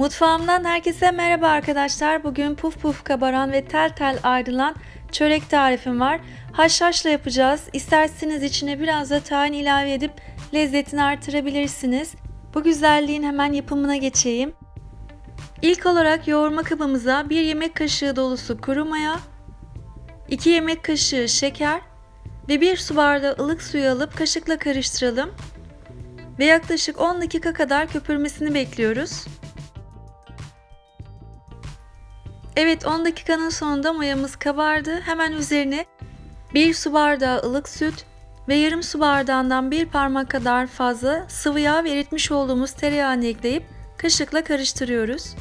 Mutfağımdan herkese merhaba arkadaşlar. Bugün puf puf kabaran ve tel tel ayrılan çörek tarifim var. Haşhaşla yapacağız. İsterseniz içine biraz da tahin ilave edip lezzetini artırabilirsiniz. Bu güzelliğin hemen yapımına geçeyim. İlk olarak yoğurma kabımıza 1 yemek kaşığı dolusu kuru maya, 2 yemek kaşığı şeker ve 1 su bardağı ılık suyu alıp kaşıkla karıştıralım. Ve yaklaşık 10 dakika kadar köpürmesini bekliyoruz. Evet 10 dakikanın sonunda mayamız kabardı. Hemen üzerine 1 su bardağı ılık süt ve yarım su bardağından bir parmak kadar fazla sıvı yağ ve eritmiş olduğumuz tereyağını ekleyip kaşıkla karıştırıyoruz.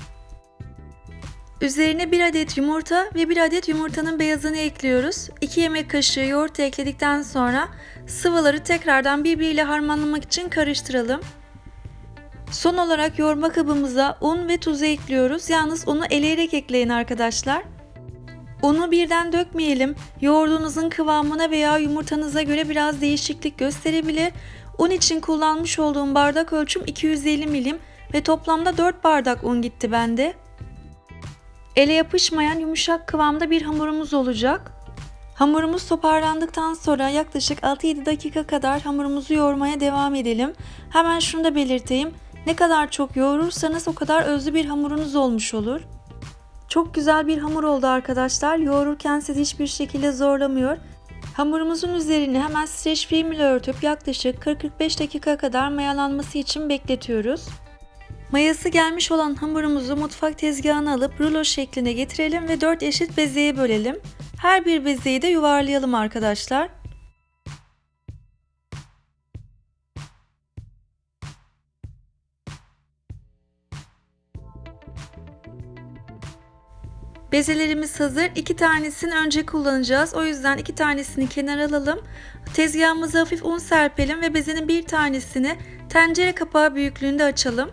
Üzerine 1 adet yumurta ve 1 adet yumurtanın beyazını ekliyoruz. 2 yemek kaşığı yoğurt ekledikten sonra sıvıları tekrardan birbiriyle harmanlamak için karıştıralım. Son olarak yoğurma kabımıza un ve tuzu ekliyoruz. Yalnız unu eleyerek ekleyin arkadaşlar. Unu birden dökmeyelim. Yoğurdunuzun kıvamına veya yumurtanıza göre biraz değişiklik gösterebilir. Un için kullanmış olduğum bardak ölçüm 250 milim ve toplamda 4 bardak un gitti bende. Ele yapışmayan yumuşak kıvamda bir hamurumuz olacak. Hamurumuz toparlandıktan sonra yaklaşık 6-7 dakika kadar hamurumuzu yoğurmaya devam edelim. Hemen şunu da belirteyim. Ne kadar çok yoğurursanız o kadar özlü bir hamurunuz olmuş olur. Çok güzel bir hamur oldu arkadaşlar. Yoğururken sizi hiçbir şekilde zorlamıyor. Hamurumuzun üzerini hemen streç film ile örtüp yaklaşık 40-45 dakika kadar mayalanması için bekletiyoruz. Mayası gelmiş olan hamurumuzu mutfak tezgahına alıp rulo şekline getirelim ve 4 eşit bezeye bölelim. Her bir bezeyi de yuvarlayalım arkadaşlar. Bezelerimiz hazır. İki tanesini önce kullanacağız. O yüzden iki tanesini kenara alalım. Tezgahımıza hafif un serpelim ve bezenin bir tanesini tencere kapağı büyüklüğünde açalım.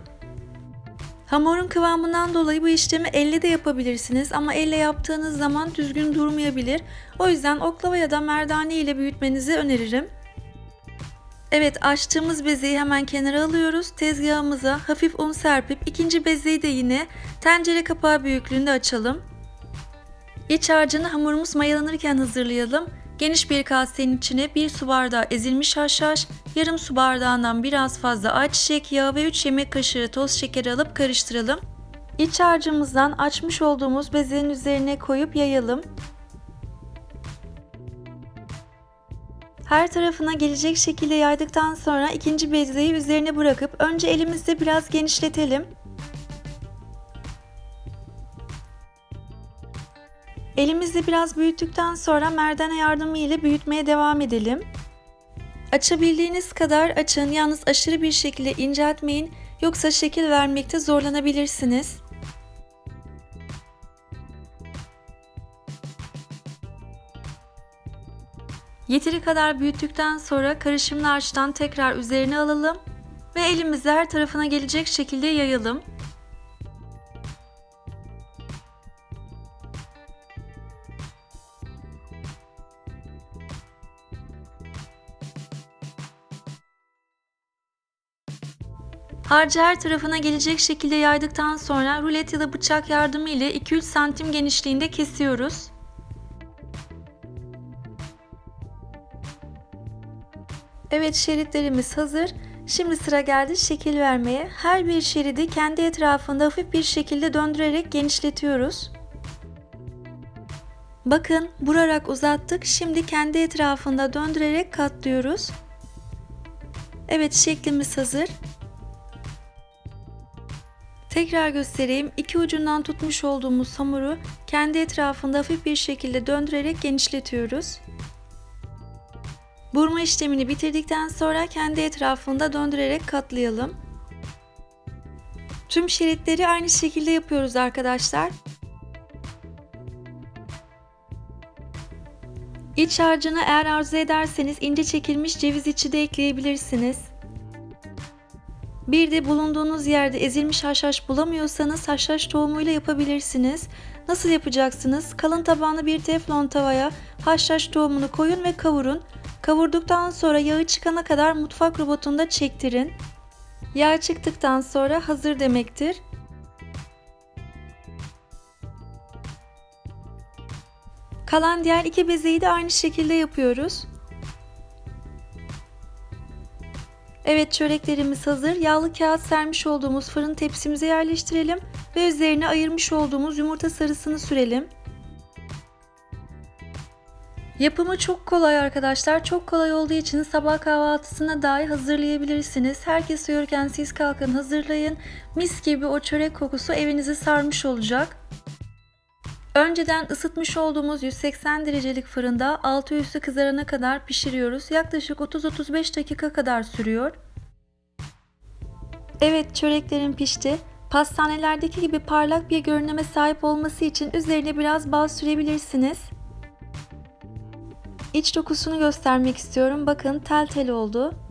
Hamurun kıvamından dolayı bu işlemi elle de yapabilirsiniz ama elle yaptığınız zaman düzgün durmayabilir. O yüzden oklava ya da merdane ile büyütmenizi öneririm. Evet açtığımız bezeyi hemen kenara alıyoruz. Tezgahımıza hafif un serpip ikinci bezeyi de yine tencere kapağı büyüklüğünde açalım. İç harcını hamurumuz mayalanırken hazırlayalım. Geniş bir kasenin içine 1 su bardağı ezilmiş haşhaş, yarım su bardağından biraz fazla ayçiçek yağı ve 3 yemek kaşığı toz şekeri alıp karıştıralım. İç harcımızdan açmış olduğumuz bezenin üzerine koyup yayalım. Her tarafına gelecek şekilde yaydıktan sonra ikinci bezeyi üzerine bırakıp önce elimizde biraz genişletelim. Elimizde biraz büyüttükten sonra merdane yardımı ile büyütmeye devam edelim. Açabildiğiniz kadar açın yalnız aşırı bir şekilde inceltmeyin yoksa şekil vermekte zorlanabilirsiniz. Yeteri kadar büyüttükten sonra karışımlı harçtan tekrar üzerine alalım ve elimizi her tarafına gelecek şekilde yayalım. Harcı her tarafına gelecek şekilde yaydıktan sonra rulet ya da bıçak yardımı ile 2-3 santim genişliğinde kesiyoruz. Evet şeritlerimiz hazır. Şimdi sıra geldi şekil vermeye. Her bir şeridi kendi etrafında hafif bir şekilde döndürerek genişletiyoruz. Bakın burarak uzattık. Şimdi kendi etrafında döndürerek katlıyoruz. Evet şeklimiz hazır. Tekrar göstereyim. İki ucundan tutmuş olduğumuz hamuru kendi etrafında hafif bir şekilde döndürerek genişletiyoruz. Burma işlemini bitirdikten sonra kendi etrafında döndürerek katlayalım. Tüm şeritleri aynı şekilde yapıyoruz arkadaşlar. İç harcını eğer arzu ederseniz ince çekilmiş ceviz içi de ekleyebilirsiniz. Bir de bulunduğunuz yerde ezilmiş haşhaş bulamıyorsanız haşhaş tohumuyla yapabilirsiniz. Nasıl yapacaksınız? Kalın tabanlı bir teflon tavaya haşhaş tohumunu koyun ve kavurun. Kavurduktan sonra yağı çıkana kadar mutfak robotunda çektirin. Yağ çıktıktan sonra hazır demektir. Kalan diğer iki bezeyi de aynı şekilde yapıyoruz. Evet çöreklerimiz hazır. Yağlı kağıt sermiş olduğumuz fırın tepsimize yerleştirelim ve üzerine ayırmış olduğumuz yumurta sarısını sürelim. Yapımı çok kolay arkadaşlar. Çok kolay olduğu için sabah kahvaltısına dahi hazırlayabilirsiniz. Herkes uyurken siz kalkın hazırlayın. Mis gibi o çörek kokusu evinizi sarmış olacak. Önceden ısıtmış olduğumuz 180 derecelik fırında altı üstü kızarana kadar pişiriyoruz. Yaklaşık 30-35 dakika kadar sürüyor. Evet çöreklerim pişti. Pastanelerdeki gibi parlak bir görünüme sahip olması için üzerine biraz bal sürebilirsiniz. İç dokusunu göstermek istiyorum. Bakın tel tel oldu.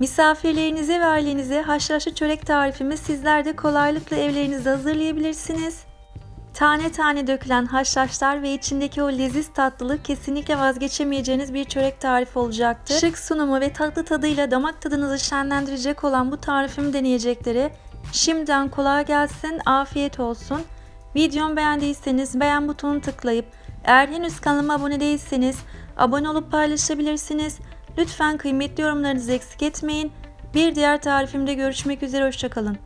Misafirlerinize ve ailenize haşhaşlı çörek tarifimi sizler de kolaylıkla evlerinizde hazırlayabilirsiniz. Tane tane dökülen haşhaşlar ve içindeki o leziz tatlılık kesinlikle vazgeçemeyeceğiniz bir çörek tarifi olacaktır. Şık sunumu ve tatlı tadıyla damak tadınızı şenlendirecek olan bu tarifimi deneyecekleri şimdiden kolay gelsin, afiyet olsun. Videomu beğendiyseniz beğen butonunu tıklayıp eğer henüz kanalıma abone değilseniz abone olup paylaşabilirsiniz. Lütfen kıymetli yorumlarınızı eksik etmeyin. Bir diğer tarifimde görüşmek üzere hoşçakalın.